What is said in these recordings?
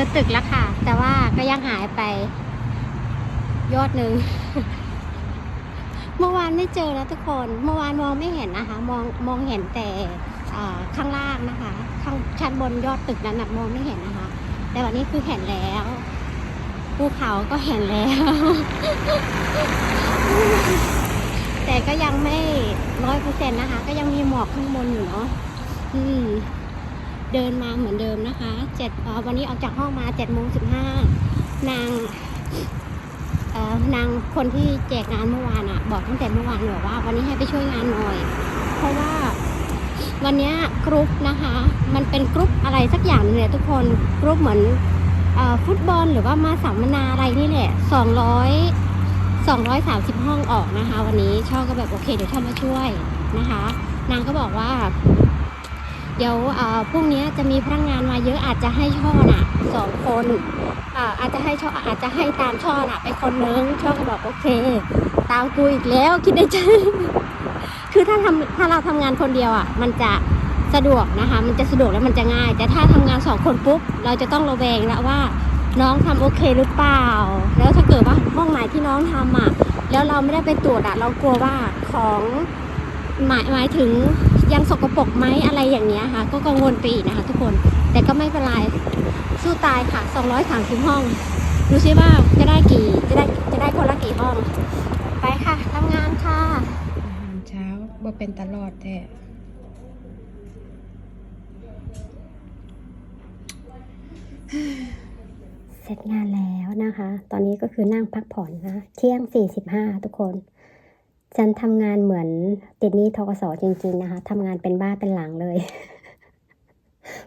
อตึกแล้วค่ะ แต่ว่าก็ยังหายไป ยอดหนึ่ง เมื่อวานไม่เจอแล้วทุกคน เมื่อวานมองไม่เห็นนะคะ มองมองเห็นแต่ข้างล่างนะคะ ข้างชั้นบนยอดตึกนั้นนะมองไม่เห็นนะคะ แต่วันนี้คือเห็นแล้วภูเขาก็เห็นแล้ว แต่ก็ยังไม่ร้อยเปอร์เซ็นต์นะคะ ก็ยังมีหมอกข้างบนอยู่เนาะอืม เดินมาเหมือนเดิมนะคะเจ็ดวันนี้ออกจากห้องมาเจ็ดโมงสิบห้านางนางคนที่แจกงานเมื่อวานอะ่ะ บอกตั้งแต่เมื่อวานบอกว่า วันนี้ให้ไปช่วยงานหน่อย เพราะว่าวันนี้กรุ๊ปนะคะ มันเป็นกรุ๊ปอะไรสักอย่างนึงเนี่ยทุกคนกรุ๊ปเหมือนอฟุตบอลหรือว่ามาสัมมนาอะไรนี่แหละสองร้อยสองร้อยสามสิบห้องออกนะคะ วันนี้ช่อก็แบบโอเคเดี๋ยวช่อมาช่วยนะคะ นางก็บอกว่า เดี๋ยวพรุ่งนี้จะมีพนักงานมาเยอะอาจจะให้ช่อน่ะสองคนอาจจะให้ช่ออาจจะให้ตามช่อน่ะ ไปคนนึงช่อก็บอกโอเค ตามกูอีกแล้วคิดในใจคือถ้าทำถ้าเราทำงานคนเดียวอะ มันจะสะดวกนะคะ มันจะสะดวกแล้วมันจะง่าย แต่ถ้าทำงานสองคนปุ๊บเราจะต้องระแวงแล้วว่าน้องทำโอเคหรือเปล่า แล้วถ้าเกิดว่าห้องไหนที่น้องทำอะ แล้วเราไม่ได้ไปตรวจอะ เรากลัวว่าของ หมายหมายถึงยังสกปรกไหมอะไรอย่างเงี้ยค่ะ ก็กังวลไปอีกนะคะ ทุกคนแต่ก็ไม่เป็นไรสู้ตายค่ะ 230 ห้องดูซิว่าจะได้กี่จะได้จะได้คนละกี่ห้อง ไปค่ะทำงานค่ะอาหารเช้าบ่เป็นตลอดแท้เสร็จงานแล้วนะคะ ตอนนี้ก็คือนั่งพักผ่อนนะ เที่ยง 45 ทุกคน ฉันทำงานเหมือนติดหนี้ทกสจริง ๆ นะคะทำงานเป็นบ้าเป็นหลังเลย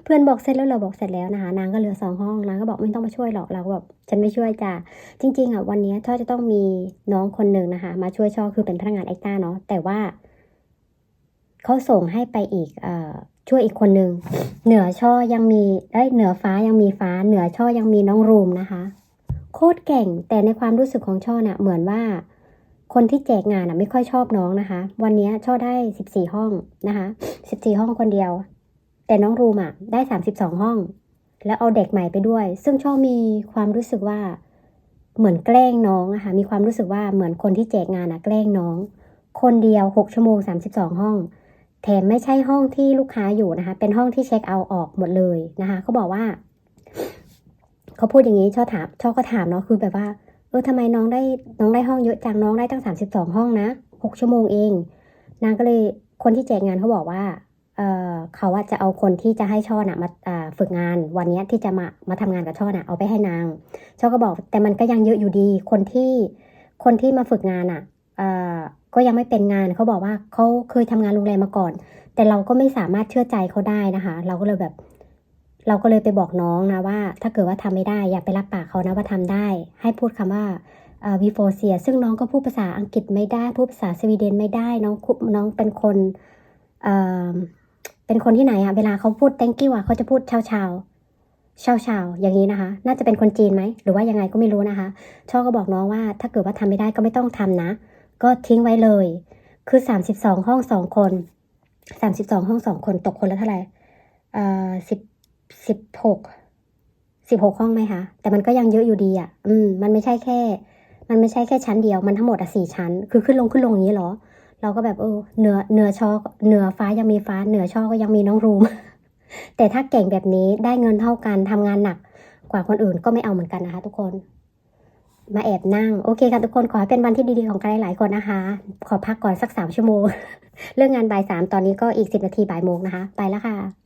เพื่อนบอกเสร็จแล้วเราบอกเสร็จแล้วนะคะ นางก็เหลือสองห้องนางก็บอกไม่ต้องมาช่วยหรอกเราก็แบบฉันไม่ช่วยจ้ะจริง ๆอะวันนี้ช่อจะต้องมีน้องคนหนึ่งนะคะ มาช่วยช่อคือเป็นพนักงานเอ็กต้าเนาะแต่ว่าเขาส่งให้ไปอีกเอ่อช่วยอีกคนหนึ่งเหนือช่อยังมีเอ้ยเหนือฟ้ายังมีฟ้า เหนือช่อยังมีน้องรูมนะคะ โคตรเก่งแต่ในความรู้สึกของช่อน่ะเหมือนว่า คนที่แจกงานอะไม่ค่อยชอบน้องนะคะ วันนี้ช่อได้สิบสี่ห้องนะคะสิบสี่ห้องคนเดียว แต่น้องรูมอะได้สามสิบสองห้อง แล้วเอาเด็กใหม่ไปด้วย ซึ่งช่อมีความรู้สึกว่าเหมือนแกล้งน้องอะค่ะมีความรู้สึกว่าเหมือนคนที่แจกงานอะแกล้งน้อง คนเดียวหกชั่วโมงสามสิบสองห้อง แถมไม่ใช่ห้องที่ลูกค้าอยู่นะคะ เป็นห้องที่เช็คเอาท์ออกหมดเลยนะคะเขาบอกว่าเขาพูดอย่างนี้ชอบถามชอบก็ถามเนาะคือแบบว่า เออทำไมน้องได้น้องได้ห้องเยอะจังน้องได้ตั้งสามสิบสองห้องนะหกชั่วโมงเอง นางก็เลยคนที่แจกงานเขาบอกว่าเออเขาอะจะเอาคนที่จะให้ช่อน่ะมาฝึกงานวันนี้ที่จะมามาทำงานกับช่อน่ะเอาไปให้นาง ช่อก็บอกแต่มันก็ยังเยอะอยู่ดีคนที่คนที่มาฝึกงานอะเอ่อก็ยังไม่เป็นงานเขาบอกว่าเขาเคยทำงานโรงแรมมาก่อน แต่เราก็ไม่สามารถเชื่อใจเขาได้นะคะ เราก็เลยแบบ เราก็เลยไปบอกน้องนะว่า ถ้าเกิดว่าทำไม่ได้อย่าไปรับปากเขานะว่าทำได้ ให้พูดคำว่าเอ่อ before เสียซึ่งน้องก็พูดภาษาอังกฤษไม่ได้ พูดภาษาสวีเดนไม่ได้ น้องน้องเป็นคนเเป็นคนที่ไหนอะเวลาเขาพูด thank you อะเขาจะพูดชาวชาวชาวชาวอย่างนี้นะคะ น่าจะเป็นคนจีนไหม หรือว่ายังไงก็ไม่รู้นะคะ ช่อก็บอกน้องว่าถ้าเกิดว่าทำไม่ได้ก็ไม่ต้องทำนะ ก็ทิ้งไว้เลย คือสามสิบสองห้องสองคนสามสิบสองห้องสองคนตกคนละเท่าไหร่เอ่อสิบ สิบหกสิบหกห้องไหมคะแต่มันก็ยังเยอะอยู่ดีอะ อืม มันไม่ใช่แค่ มันไม่ใช่แค่ชั้นเดียวมันทั้งหมดอะสี่ชั้น คือขึ้นลงขึ้นลงอย่างนี้เหรอ เราก็แบบเออเหนือเหนือช่อเหนือฟ้ายังมีฟ้าเหนือช่อก็ยังมีน้องรูม แต่ถ้าเก่งแบบนี้ได้เงินเท่ากันทำงานหนักกว่าคนอื่นก็ไม่เอาเหมือนกันนะคะ ทุกคน มาแอบนั่ง โอเคค่ะทุกคนขอให้เป็นวันที่ดีๆของใครหลายคนนะคะ ขอพักก่อนสักสามชั่วโมง เรื่องงานบ่ายสามตอนนี้ก็อีกสิบนาทีบ่ายโมงนะคะ ไปแล้วค่ะ